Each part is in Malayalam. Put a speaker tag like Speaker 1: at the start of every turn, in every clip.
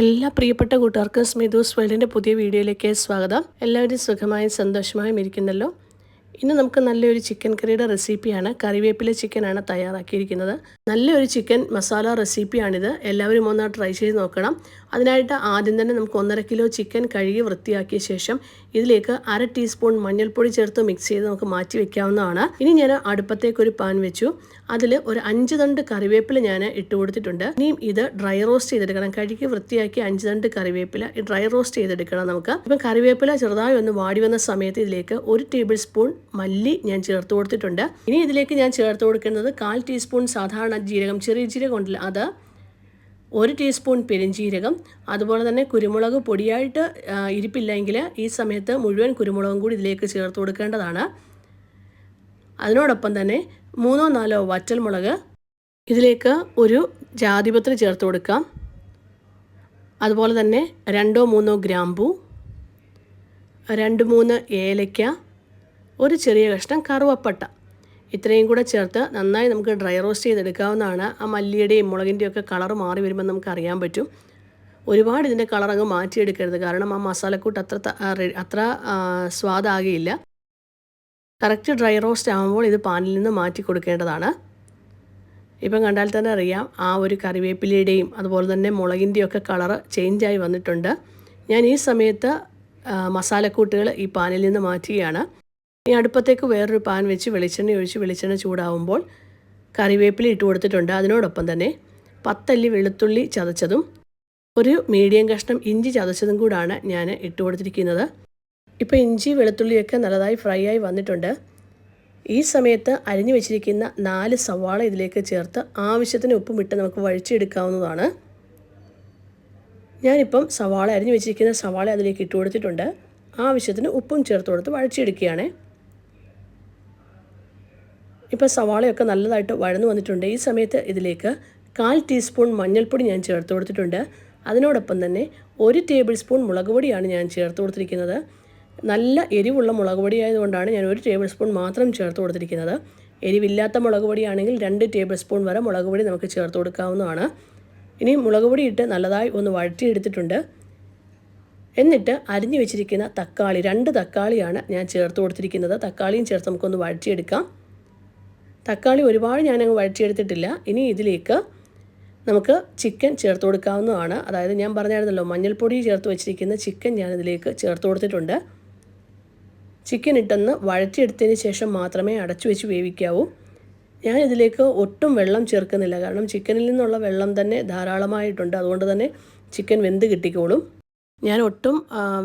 Speaker 1: എല്ലാ പ്രിയപ്പെട്ട കൂട്ടുകാർക്കും സ്മിതൂസ് വേൾഡിന്റെ പുതിയ വീഡിയോയിലേക്ക് സ്വാഗതം. എല്ലാവരും സുഖമായും സന്തോഷമായും ഇരിക്കുന്നല്ലോ. ഇന്ന് നമുക്ക് നല്ലൊരു ചിക്കൻ കറിയുടെ റെസിപ്പിയാണ് കറിവേപ്പില ചിക്കനാണ് തയ്യാറാക്കിയിരിക്കുന്നത്. നല്ലൊരു ചിക്കൻ മസാല റെസിപ്പിയാണിത് എല്ലാവരും ഒന്ന് ട്രൈ ചെയ്ത് നോക്കണം. അതിനായിട്ട് ആദ്യം തന്നെ നമുക്ക് ഒന്നര കിലോ ചിക്കൻ കഴുകി വൃത്തിയാക്കിയ ശേഷം ഇതിലേക്ക് അര ടീസ്പൂൺ മഞ്ഞൾപ്പൊടി ചേർത്ത് മിക്സ് ചെയ്ത് നമുക്ക് മാറ്റി വെക്കാവുന്നതാണ്. ഇനി ഞാൻ അടുപ്പത്തേക്ക് ഒരു പാൻ വെച്ചു. അതിൽ ഒരു അഞ്ച് തണ്ട് കറിവേപ്പില ഞാൻ ഇട്ട് കൊടുത്തിട്ടുണ്ട്. ഇനിയും ഇത് ഡ്രൈ റോസ്റ്റ് ചെയ്തെടുക്കണം. കഴുകി വൃത്തിയാക്കി അഞ്ച് തണ്ട് കറിവേപ്പില ഡ്രൈ റോസ്റ്റ് ചെയ്തെടുക്കണം നമുക്ക്. ഇപ്പം കറിവേപ്പില ചെറുതായി ഒന്ന് വാടി വന്ന സമയത്ത് ഇതിലേക്ക് ഒരു ടേബിൾ സ്പൂൺ മല്ലി ഞാൻ ചേർത്ത് കൊടുത്തിട്ടുണ്ട്. ഇനി ഇതിലേക്ക് ഞാൻ ചേർത്ത് കൊടുക്കുന്നത് കാൽ ടീസ്പൂൺ സാധാരണ ജീരകം ചെറിയ ജീരകം ഉണ്ടല്ലോ അത് ഒരു ടീസ്പൂൺ പെരിഞ്ജീരകം അതുപോലെ തന്നെ കുരുമുളക് പൊടിയായിട്ട് ഇരിപ്പില്ലെങ്കിൽ ഈ സമയത്ത് മുഴുവൻ കുരുമുളകും കൂടി ഇതിലേക്ക് ചേർത്ത് കൊടുക്കേണ്ടതാണ്. അതിനോടൊപ്പം തന്നെ മൂന്നോ നാലോ വറ്റൽമുളക് ഇതിലേക്ക് ഒരു ജാതിപത്രി ചേർത്ത് കൊടുക്കാം. അതുപോലെ തന്നെ രണ്ടോ മൂന്നോ ഗ്രാമ്പൂ രണ്ട് മൂന്ന് ഏലയ്ക്ക ഒരു ചെറിയ കഷ്ണം കറുവപ്പട്ട. ഇത്രയും കൂടെ ചേർത്ത് നന്നായി നമുക്ക് ഡ്രൈ റോസ്റ്റ് ചെയ്തെടുക്കാവുന്നതാണ്. ആ മല്ലിയുടെയും മുളകിന്റെയും ഒക്കെ കളർ മാറി വരുമ്പോൾ നമുക്ക് അറിയാൻ പറ്റും. ഒരുപാട് ഇതിന്റെ കളർ അങ്ങ് മാറ്റിയെടുക്കരുത്. കാരണം ആ മസാലക്കൂട്ട് അത്ര അത്ര സ്വാദാകില്ല കറക്റ്റ് ഡ്രൈ റോസ്റ്റ് ആകുമ്പോൾ ഇത് പാനിൽ നിന്ന് മാറ്റി കൊടുക്കേണ്ടതാണ്. ഇപ്പം കണ്ടാൽ തന്നെ അറിയാം ആ ഒരു കറിവേപ്പിലയുടെയും അതുപോലെ തന്നെ മുളകിന്റെയും ഒക്കെ കളറ് ചേഞ്ചായി വന്നിട്ടുണ്ട്. ഞാൻ ഈ സമയത്ത് മസാലക്കൂട്ടുകൾ ഈ പാനിൽ നിന്ന് മാറ്റുകയാണ്. ഈ അടുപ്പത്തേക്ക് വേറൊരു പാൻ വെച്ച് വെളിച്ചെണ്ണ ഒഴിച്ച് വെളിച്ചെണ്ണ ചൂടാവുമ്പോൾ കറിവേപ്പില ഇട്ട് കൊടുത്തിട്ടുണ്ട്. അതിനോടൊപ്പം തന്നെ പത്തല്ലി വെളുത്തുള്ളി ചതച്ചതും ഒരു മീഡിയം കഷ്ണം ഇഞ്ചി ചതച്ചതും കൂടാണ് ഞാൻ ഇട്ട് കൊടുത്തിരിക്കുന്നത്. ഇപ്പോൾ ഇഞ്ചി വെളുത്തുള്ളിയൊക്കെ നല്ലതായി ഫ്രൈ ആയി വന്നിട്ടുണ്ട്. ഈ സമയത്ത് അരിഞ്ഞു വെച്ചിരിക്കുന്ന നാല് സവാള ഇതിലേക്ക് ചേർത്ത് ആവശ്യത്തിന് ഉപ്പും ഇട്ട് നമുക്ക് വഴിച്ചെടുക്കാവുന്നതാണ് ഞാനിപ്പം സവാള അരിഞ്ഞു വെച്ചിരിക്കുന്ന സവാള അതിലേക്ക് ഇട്ട് കൊടുത്തിട്ടുണ്ട്. ആവശ്യത്തിന് ഉപ്പും ചേർത്ത് കൊടുത്ത് വഴച്ചെടുക്കുകയാണ് ഇപ്പോൾ സവാളയൊക്കെ നല്ലതായിട്ട് വഴന്നു വന്നിട്ടുണ്ട്. ഈ സമയത്ത് ഇതിലേക്ക് കാൽ ടീസ്പൂൺ മഞ്ഞൾപ്പൊടി ഞാൻ ചേർത്ത് കൊടുത്തിട്ടുണ്ട്. അതിനോടൊപ്പം തന്നെ ഒരു ടേബിൾ സ്പൂൺ മുളക് പൊടിയാണ് ഞാൻ ചേർത്ത് കൊടുത്തിരിക്കുന്നത്. നല്ല എരിവുള്ള മുളക് പൊടി ആയതുകൊണ്ടാണ് ഞാൻ ഒരു ടേബിൾ സ്പൂൺ മാത്രം ചേർത്ത് കൊടുത്തിരിക്കുന്നത്. എരിവില്ലാത്ത മുളക് പൊടിയാണെങ്കിൽ രണ്ട് ടേബിൾ സ്പൂൺ വരെ മുളക് പൊടി നമുക്ക് ചേർത്ത് കൊടുക്കാവുന്നതാണ്. ഇനി മുളക് പൊടി ഇട്ട് നല്ലതായി ഒന്ന് വഴറ്റിയെടുത്തിട്ടുണ്ട്. എന്നിട്ട് അരിഞ്ഞു വെച്ചിരിക്കുന്ന തക്കാളി രണ്ട് തക്കാളിയാണ് ഞാൻ ചേർത്ത് കൊടുത്തിരിക്കുന്നത്. തക്കാളിയും ചേർത്ത് നമുക്കൊന്ന് വഴറ്റിയെടുക്കാം. തക്കാളി ഒരുപാട് ഞാനങ്ങ് വഴറ്റിയെടുത്തിട്ടില്ല. ഇനി ഇതിലേക്ക് നമുക്ക് ചിക്കൻ ചേർത്ത് കൊടുക്കാവുന്നതാണ്. അതായത് ഞാൻ പറഞ്ഞായിരുന്നല്ലോ മഞ്ഞൾപ്പൊടി ചേർത്ത് വെച്ചിരിക്കുന്ന ചിക്കൻ ഞാനിതിലേക്ക് ചേർത്ത് കൊടുത്തിട്ടുണ്ട്. ചിക്കൻ ഇട്ടെന്ന് വഴറ്റിയെടുത്തതിന് ശേഷം മാത്രമേ അടച്ചു വെച്ച് വേവിക്കാവൂ. ഞാൻ ഇതിലേക്ക് ഒട്ടും വെള്ളം ചേർക്കുന്നില്ല. കാരണം ചിക്കനിൽ നിന്നുള്ള വെള്ളം തന്നെ ധാരാളമായിട്ടുണ്ട്. അതുകൊണ്ട് തന്നെ ചിക്കൻ വെന്ത് കിട്ടിക്കോളും. ഞാൻ ഒട്ടും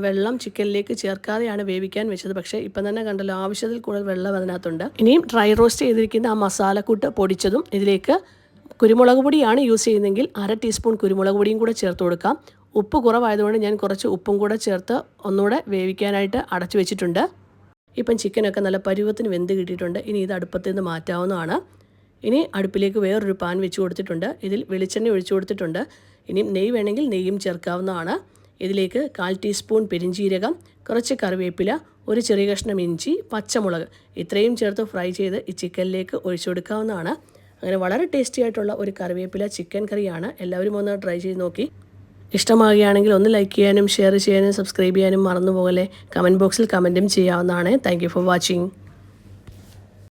Speaker 1: വെള്ളം ചിക്കനിലേക്ക് ചേർക്കാതെയാണ് വേവിക്കാൻ വെച്ചത്. പക്ഷേ ഇപ്പം തന്നെ കണ്ടല്ലോ ആവശ്യത്തിൽ കൂടുതൽ വെള്ളം അതിനകത്തുണ്ട്. ഇനിയും ഡ്രൈ റോസ്റ്റ് ചെയ്തിരിക്കുന്ന ആ മസാലക്കൂട്ട് പൊടിച്ചതും ഇതിലേക്ക് കുരുമുളക് പൊടിയാണ് യൂസ് ചെയ്യുന്നതെങ്കിൽ അര ടീസ്പൂൺ കുരുമുളക് പൊടിയും കൂടെ ചേർത്ത് കൊടുക്കാം. ഉപ്പ് കുറവായതുകൊണ്ട് ഞാൻ കുറച്ച് ഉപ്പും കൂടെ ചേർത്ത് ഒന്നുകൂടെ വേവിക്കാനായിട്ട് അടച്ചു വെച്ചിട്ടുണ്ട്. ഇപ്പം ചിക്കനൊക്കെ നല്ല പരുവത്തിന് വെന്ത് കിട്ടിയിട്ടുണ്ട്. ഇനി ഇത് അടുപ്പത്ത് നിന്ന് മാറ്റാവുന്നതാണ്. ഇനി അടുപ്പിലേക്ക് വേറൊരു പാൻ വെച്ച് കൊടുത്തിട്ടുണ്ട്. ഇതിൽ വെളിച്ചെണ്ണ ഒഴിച്ചു കൊടുത്തിട്ടുണ്ട്. ഇനി നെയ്യ് വേണമെങ്കിൽ നെയ്യും ചേർക്കാവുന്നതാണ്. ഇതിലേക്ക് കാൽ ടീസ്പൂൺ പെരിഞ്ചീരകം കുറച്ച് കറിവേപ്പില ഒരു ചെറിയ കഷ്ണം ഇഞ്ചി പച്ചമുളക് ഇത്രയും ചേർത്ത് ഫ്രൈ ചെയ്ത് ഈ ചിക്കനിലേക്ക് ഒഴിച്ചു കൊടുക്കാവുന്നതാണ്. അങ്ങനെ വളരെ ടേസ്റ്റി ആയിട്ടുള്ള ഒരു കറിവേപ്പില ചിക്കൻ കറിയാണ്. എല്ലാവരും ഒന്ന് ട്രൈ ചെയ്ത് നോക്കി. ഇഷ്ടമാകുകയാണെങ്കിൽ ഒന്ന് ലൈക്ക് ചെയ്യാനും ഷെയർ ചെയ്യാനും സബ്സ്ക്രൈബ് ചെയ്യാനും മറന്നു പോകല്ലേ കമന്റ് ബോക്സിൽ കമന്റും ചെയ്യാവുന്നതാണ്. Thank for watching.